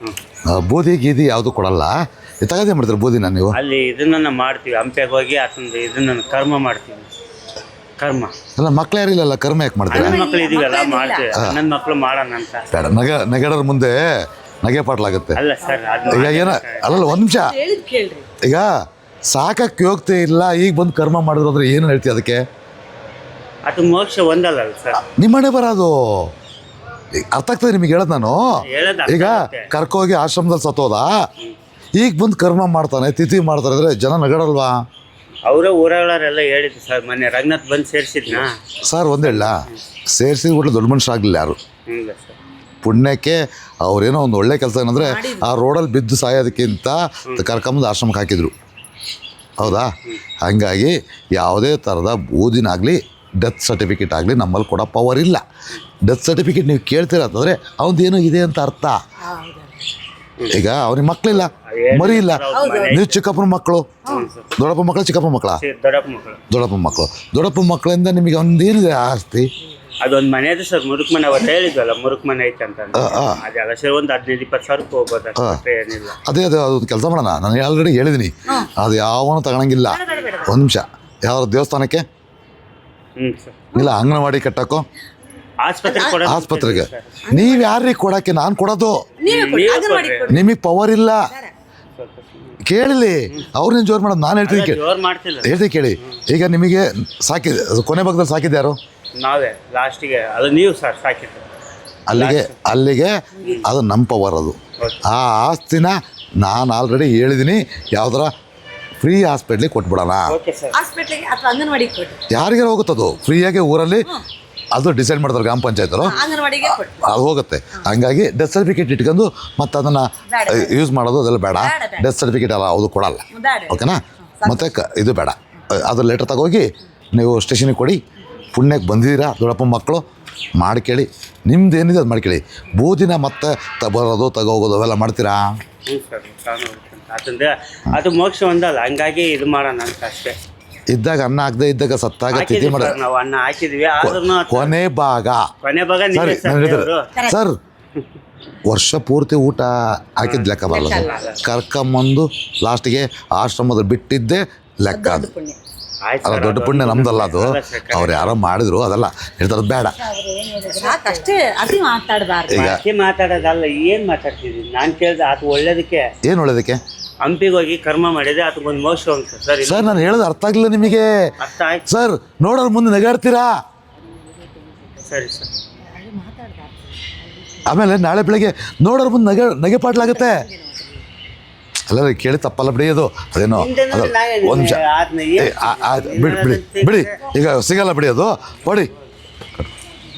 ಆ, ಬೂದಿ ಗೀದಿ ಯಾವುದು ಕೊಡಲ್ಲ. ತಗದೇ ಮಾಡ್ತಾರೆ ಬೂದಿನ ನೀವು? ಅಲ್ಲಿ ಇದನ್ನ ಮಾಡ್ತೀವಿ ಹಂಪೆಗೆ ಹೋಗಿ ಆತಂದು ಇದನ್ನ ಕರ್ಮ ಮಾಡ್ತೀವಿ. ಕರ್ಮ. ಅಲ್ಲ ಮಕ್ಳು ಯಾರಿಲ್ಲಲ್ಲ ಕರ್ಮ ಯಾಕೆ ಮಾಡ್ತಾರೆ? ನನ್ನ ಮಕ್ಳು ಇದೀವಲ್ಲ ಮಾಡ್ತೀವಿ. ನನ್ನ ಮಕ್ಳು ಮಾಡೋಣ ಅಂತ. ಬೇಡ ನಗ ನಗಡರ ಮುಂದೆ ನಗೆ ಪಾಟ್ಲಾಗುತ್ತೆ ಅಲ್ಲ ಸರ್ ಅದು ಈಗ ಏನ ಅಲ್ಲಲ್ಲ ಒಂದು ನಿಮಿಷ. ಈಗ ಸಾಕಕ್ಕೆ ಯೋಗ್ಯತೆ ಇಲ್ಲ ಈಗ ಬಂದು ಕರ್ಮ ಮಾಡಿದ್ರು ಅಂದ್ರೆ ಏನು ಹೇಳ್ತೀವಿ ಅದಕ್ಕೆ? ಅದು ಮೋಕ್ಷ ಒಂದಲ್ಲ ಸರ್. ನಿಮ್ಮನೆ ಬರೋದು. ಈಗ ಅರ್ಥ ಆಗ್ತದೆ ನಿಮಗೆ ಹೇಳೋದು ನಾನು? ಹೇಳೋದು ಅರ್ಥ ಈಗ ಆಗುತ್ತೆ. ಕರ್ಕೋಗಿ ಆಶ್ರಮದಲ್ಲಿ ಸತ್ತೋದ? ಈಗ ಬಂದು ಕರ್ಮ ಮಾಡ್ತಾನೆ ತಿಥಿ ಮಾಡ್ತಾರೆ ಅಂದ್ರೆ ಜನ ನಗಡಲ್ವಾ ಅವರೇ ಊರಗಳವರೆಲ್ಲ ಹೇಳಿದ್ರು ಸರ್ ಮೊನ್ನೆ ರಂಗನಾಥ್ ಬಂದು ಸೇರಿಸಿದ್ನಾ? ಸರ್ ಒಂದು ಹೇಳ ಸೇರಿಸಿದ ಕೂಡಲೇ ದೊಡ್ಡ ಮನುಷ್ಯ ಆಗಲಿಲ್ಲ ಯಾರು? ಹಂಗ ಸರ್. ಪುಣ್ಯಕ್ಕೆ ಅವ್ರೇನೋ ಒಂದು ಒಳ್ಳೆ ಕೆಲಸ ಏನಂದರೆ ಆ ರೋಡಲ್ಲಿ ಬಿದ್ದು ಸಾಯೋದಕ್ಕಿಂತ ಕರ್ಕೊಂಬಂದು ಆಶ್ರಮಕ್ಕೆ ಹಾಕಿದ್ರು. ಹೌದಾ? ಹಾಗಾಗಿ ಯಾವುದೇ ಥರದ ಬೂದಿನಾಗಲಿ ಡೆತ್ ಸರ್ಟಿಫಿಕೇಟ್ ಆಗಲಿ ನಮ್ಮಲ್ಲಿ ಕೊಡೋ ಪವರ್ ಇಲ್ಲ. ಡೆತ್ ಸರ್ಟಿಫಿಕೇಟ್ ನೀವು ಕೇಳ್ತೀರ ಅಂತಂದರೆ ಅವನದೇನು ಇದೆ ಅಂತ ಅರ್ಥ. ಈಗ ಅವ್ರಿಗೆ ಮಕ್ಕಳಿಲ್ಲ ಮರಿ ಇಲ್ಲ. ನೀವು ಚಿಕ್ಕಪ್ಪನ ಮಕ್ಕಳು. ದೊಡ್ಡಪ್ಪ ಮಕ್ಕಳು ಚಿಕ್ಕಪ್ಪ ಮಕ್ಕಳ? ದೊಡ್ಡಪ್ಪ ಮಕ್ಕಳು. ದೊಡ್ಡಪ್ಪ ಮಕ್ಕಳು. ದೊಡ್ಡಪ್ಪ ಮಕ್ಕಳಿಂದ ನಿಮಗೆ ಒಂದೇನಿದೆ ಆಸ್ತಿ? ಅದೊಂದು ಮನೆ ಇದೆ ಸರ್ ಮುರುಕ್ ಮನೆ ಅವತ್ತು ಹೇಳಿದ್ವಲ್ಲ ಮುರುಕ್ ಮನೆ ಐತೆ ಅಂತ. ಅದೆಲ್ಲ ಸರ್ ಒಂದು ಹದಿನೈದು ಇಪ್ಪತ್ತು ಸಾವಿರಕ್ಕೆ ಹೋಗ್ಬೋದು ಏನಿಲ್ಲ. ಅದೇ ಅದೇ ಅದೊಂದು ಕೆಲಸ ಮಾಡೋಣ. ನಾನು ಆಲ್ರೆಡಿ ಹೇಳಿದ್ದೀನಿ ಅದು ಯಾವನು ತಗೊಳಂಗಿಲ್ಲ. ಒಂದು ನಿಮಿಷ. ಯಾವ ದೇವಸ್ಥಾನಕ್ಕೆ? ಇಲ್ಲ ಅಂಗನವಾಡಿ ಕಟ್ಟಕ್ಕೋ? ಕೊಡ ಆಸ್ಪತ್ರೆಗೆ. ನೀವು ಯಾರಿಗೆ ಕೊಡಕ್ಕೆ? ನಾನು ಕೊಡೋದು. ನಿಮಗ್ ಕೊಡಿ ಅಂಗನವಾಡಿ ಕೊಡ್ರಿ. ನಿಮಗೆ ಪವರ್ ಇಲ್ಲ. ಕೇಳಿ ಅವ್ರನ್ನ ಜೋರ್ ಮಾಡೋದು? ನಾನು ಹೇಳ್ತೀನಿ ಕೇಳಿ. ಜೋರ್ ಮಾಡ್ತಿಲ್ಲ. ಹೇಳ್ತೀನಿ ಕೇಳಿ. ಈಗ ನಿಮಗೆ ಸಾಕಿದೆ ಅದು ಕೊನೆ ಭಾಗದಲ್ಲಿ ಸಾಕಿದ್ದೆ ಯಾರು? ನಾವೇ ಲಾಸ್ಟಿಗೆ. ಅದು ನೀವು ಸರ್ ಸಾಕಿದ್ದು. ಅಲ್ಲಿಗೆ ಅಲ್ಲಿಗೆ ಅದು ನಮ್ಮ ಪವರ್ ಅದು. ಆ ಆಸ್ತಿನ ನಾನು ಆಲ್ರೆಡಿ ಹೇಳಿದ್ದೀನಿ ಯಾವ್ದಾರ ಫ್ರೀ ಹಾಸ್ಪಿಟ್ಲಿಗೆ ಕೊಟ್ಬಿಡೋಣ. ಓಕೆ ಸರ್ ಹಾಸ್ಪಿಟ್ಲಿಗೆ ಅಥವಾ ಅಂಗನವಾಡಿಗೆ ಕೊಡಿ. ಯಾರಿಗಾರ ಹೋಗುತ್ತದು? ಫ್ರೀಯಾಗಿ ಊರಲ್ಲಿ ಅದು ಡಿಸೈಡ್ ಮಾಡ್ತಾರೆ ಗ್ರಾಮ ಪಂಚಾಯತರು. ಅಂಗನವಾಡಿಗೆ ಕೊಡಿ. ಅದು ಹೋಗುತ್ತೆ. ಹಂಗಾಗಿ ಡೆತ್ ಸರ್ಟಿಫಿಕೇಟ್ ಇಟ್ಕೊಂಡು ಮತ್ತೆ ಅದನ್ನು ಯೂಸ್ ಮಾಡೋದು ಅದೆಲ್ಲ ಬೇಡ. ಡೆತ್ ಸರ್ಟಿಫಿಕೇಟ್ ಅಲ್ಲ ಅದು ಕೊಡಲ್ಲ. ಓಕೆನಾ ಮತ್ತೆ ಕ ಇದು ಬೇಡ. ಅದ್ರ ಲೆಟರ್ ತಗೋಗಿ ನೀವು ಸ್ಟೇಷನಿಗೆ ಕೊಡಿ. ಪುಣ್ಯಕ್ಕೆ ಬಂದಿದ್ದೀರಾ ದೊಡ್ಡಪ್ಪ ಮಕ್ಕಳು ಮಾಡ್ಕೇಳಿ. ನಿಮ್ದು ಏನಿದೆ ಅದು ಮಾಡ್ಕೇಳಿ. ಬೂದಿನ ಮತ್ತೆ ತ ಬರೋದು ತಗೋಗೋದು ಅವೆಲ್ಲ ಮಾಡ್ತೀರಾ? ಹ್ಞೂ ಸರ್ ಅದು ಮೋಕ್ಷ ಒಂದಲ್ಲ ಹಂಗಾಗಿ ಇದು ಮಾಡೋಣ ಅಂತ ಅಷ್ಟೇ. ಇದ್ದಾಗ ಅನ್ನ ಹಾಕದೆ ಇದ್ದಾಗ ಸತ್ತಾಗ ತಿಥಿ ಹಾಕಿದ್ವಿ ಮಾಡ ಸರ್ ನಾವು ಅನ್ನ ಹಾಕಿದ್ವಿ ಆದ್ರೂ ಕೊನೆ ಭಾಗ. ಕೊನೆ ಭಾಗ ಸರ್ ನೀವೇ ಸರ್ ದೇವ್ರು. ಸರ್ ವರ್ಷ ಪೂರ್ತಿ ಊಟ ಹಾಕಿದ್ ಲೆಕ್ಕ ಬರಲ್ಲ ಸರ್. ಕರ್ಕೊಂಬಂದು ಲಾಸ್ಟಿಗೆ ಆಶ್ರಮದಲ್ಲಿ ಬಿಟ್ಟಿದ್ದೆ ಲೆಕ್ಕ ಅದು. ಪುಣ್ಯ. ಅಲ್ಲ ದೊಡ್ಡ ಪುಣ್ಯ ನಮ್ದಲ್ಲ ಅದು. ಅವ್ರು ಯಾರೋ ಮಾಡಿದ್ರು ಅದಲ್ಲ ಹೇಳ್ತಾರೆ ಬೇಡ. ಅಷ್ಟೇ ಅತಿ ಮಾತಾಡಬಾರ್ದು. ಈಗ ಅತಿ ಮಾತಾಡೋದಲ್ಲ ಏನ್ ಮಾತಾಡ್ತಿದ್ವಿ ನಾನು ಕೇಳ್ದೆ ಆತ ಒಳ್ಳೇದಕ್ಕೆ. ಏನು ಒಳ್ಳೇದಕ್ಕೆ? ಹಂಪಿಗೆ ಹೋಗಿ ಕರ್ಮ ಮಾಡಿದೆ ಅದಕ್ಕೊಂದು ಮೋಕ್ಷ ಅಂತ ಸರ್ ಸರ್ ನಾನು ಹೇಳೋದು ಅರ್ಥ ಆಗಲಿಲ್ಲ ನಿಮಗೆ. ಅರ್ಥ ಆಯ್ತು. ಸರ್ ನೋಡೋರು ಮುಂದೆ ನಗಾಡ್ತೀರಾ? ಸರಿ ಸರ್. ಆಮೇಲೆ ನಾಳೆ ಬೆಳಗ್ಗೆ ನೋಡೋರು ಮುಂದೆ ನಗೆ ನಗೆ ಪಾಟ್ಲಾಗುತ್ತೆ. ಅಲ್ಲ ಕೇಳಿ ತಪ್ಪಲ್ಲ ಬಿಡಿ ಅದು ಅದೇನೋ ಅದು ಒಂದು ನಿಮಿಷ. ಬಿಡಿ ಬಿಡಿ ಬಿಡಿ. ಈಗ ಸಿಗಲ್ಲ ಬಿಡಿ ಅದು. ಕೊಡಿ